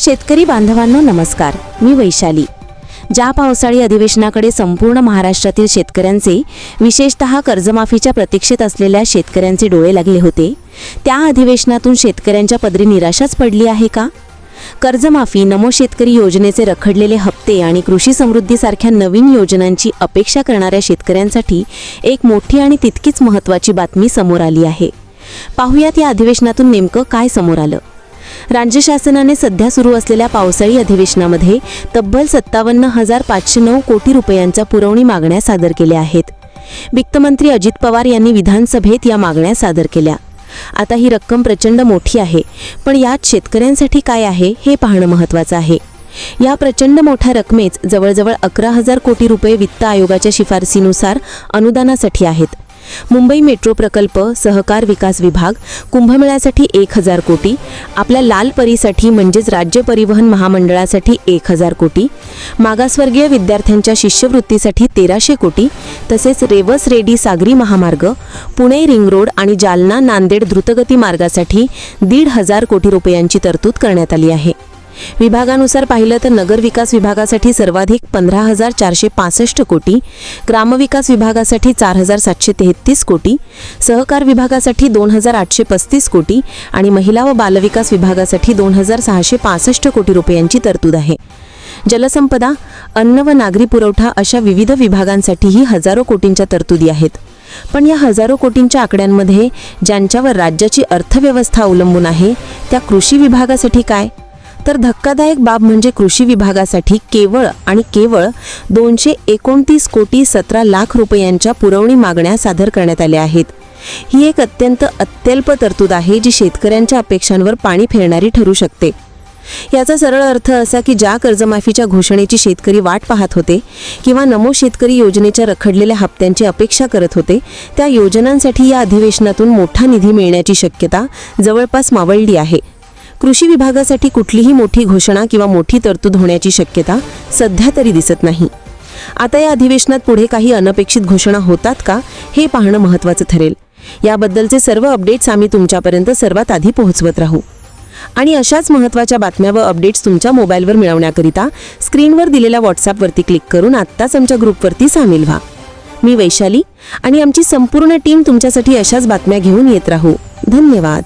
शेतकरी बांधवांनो नमस्कार. मी वैशाली. ज्या पावसाळी अधिवेशनाकडे संपूर्ण महाराष्ट्रातील शेतकऱ्यांचे विशेषत कर्जमाफीच्या प्रतीक्षेत असलेल्या शेतकऱ्यांचे डोळे लागले होते त्या अधिवेशनातून शेतकऱ्यांच्या पदरी निराशाच पडली आहे का? कर्जमाफी नमो शेतकरी योजनेचे रखडलेले हप्ते आणि कृषी समृद्धीसारख्या नवीन योजनांची अपेक्षा करणाऱ्या शेतकऱ्यांसाठी एक मोठी आणि तितकीच महत्त्वाची बातमी समोर आली आहे. पाहुयात या अधिवेशनातून नेमकं काय समोर आलं? राज्य शासनाने सध्या सुरू असलेल्या पावसाळी अधिवेशनामध्ये तब्बल सत्तावन्न हजार पाचशे नऊ कोटी रुपयांच्या पुरवणी मागण्या सादर केल्या आहेत. वित्तमंत्री अजित पवार यांनी विधानसभेत या मागण्या सादर केल्या. आता ही रक्कम प्रचंड मोठी आहे पण यात शेतकऱ्यांसाठी काय आहे हे पाहणं महत्त्वाचं आहे. या प्रचंड मोठ्या रकमेच जवळजवळ अकरा हजार कोटी रुपये वित्त आयोगाच्या शिफारसीनुसार अनुदानासाठी आहेत. मुंबई मेट्रो प्रकल्प सहकार विकास विभाग कुंभमेळ्यासाठी एक हजार कोटी आपल्या लाल परीसाठी म्हणजेच राज्य परिवहन महामंडळासाठी एक हजार कोटी मागासवर्गीय विद्यार्थ्यांच्या शिष्यवृत्तीसाठी तेराशे कोटी तसेच रेवस रेडी सागरी महामार्ग पुणे रिंग रोड आणि जालना नांदेड द्रुतगती मार्गासाठी दीड हजार कोटी रुपयांची तरतूद करण्यात आली आहे. विभागानुसार पाहिलं तर नगर विकास विभागासाठी सर्वाधिक पंधरा हजार चारशे पासष्ट कोटी ग्रामविकास विभागासाठी चार हजार सातशे तेहतीस कोटी सहकार विभागासाठी दोन हजार आठशे पस्तीस कोटी आणि महिला व बालविकास विभागासाठी दोन हजार सहाशे पासष्ट कोटी रुपयांची तरतूद आहे. जलसंपदा अन्न व नागरी पुरवठा अशा विविध विभागांसाठीही हजारो कोटींच्या तरतुदी आहेत. पण या हजारो कोटींच्या आकड्यांमध्ये ज्यांच्यावर राज्याची अर्थव्यवस्था अवलंबून आहे त्या कृषी विभागासाठी काय? तर धक्कादायक बाब म्हणजे कृषी विभागासाठी केवळ आणि केवळ दोनशे एकोणतीस कोटी सतरा लाख रुपयांच्या पुरवणी मागण्या सादर करण्यात आल्या आहेत. ही एक अत्यंत अत्यल्प तरतूद आहे जी शेतकऱ्यांच्या अपेक्षांवर पाणी फेरणारी ठरू शकते. याचा सरळ अर्थ असा की ज्या कर्जमाफीच्या घोषणेची शेतकरी वाट पाहत होते किंवा नमो शेतकरी योजनेच्या रखडलेल्या हप्त्यांची अपेक्षा करत होते त्या योजनांसाठी या अधिवेशनातून मोठा निधी मिळण्याची शक्यता जवळपास मावळली आहे. कृषी विभागासाठी कुठलीही मोठी घोषणा किंवा मोठी तरतूद होण्याची शक्यता सध्या तरी दिसत नाही. आता या अधिवेशनात पुढे काही अनपेक्षित घोषणा होतात का हे पाहणं महत्त्वाचं ठरेल. याबद्दलचे सर्व अपडेट्स आम्ही तुमच्यापर्यंत सर्वात आधी पोहोचवत राहू. आणि अशाच महत्त्वाच्या बातम्या व अपडेट्स तुमच्या मोबाईलवर मिळवण्याकरिता स्क्रीनवर दिलेल्या व्हॉट्सॲपवरती क्लिक करून आत्ताच आमच्या ग्रुपवरती सामील व्हा. मी वैशाली आणि आमची संपूर्ण टीम तुमच्यासाठी अशाच बातम्या घेऊन येत राहू. धन्यवाद.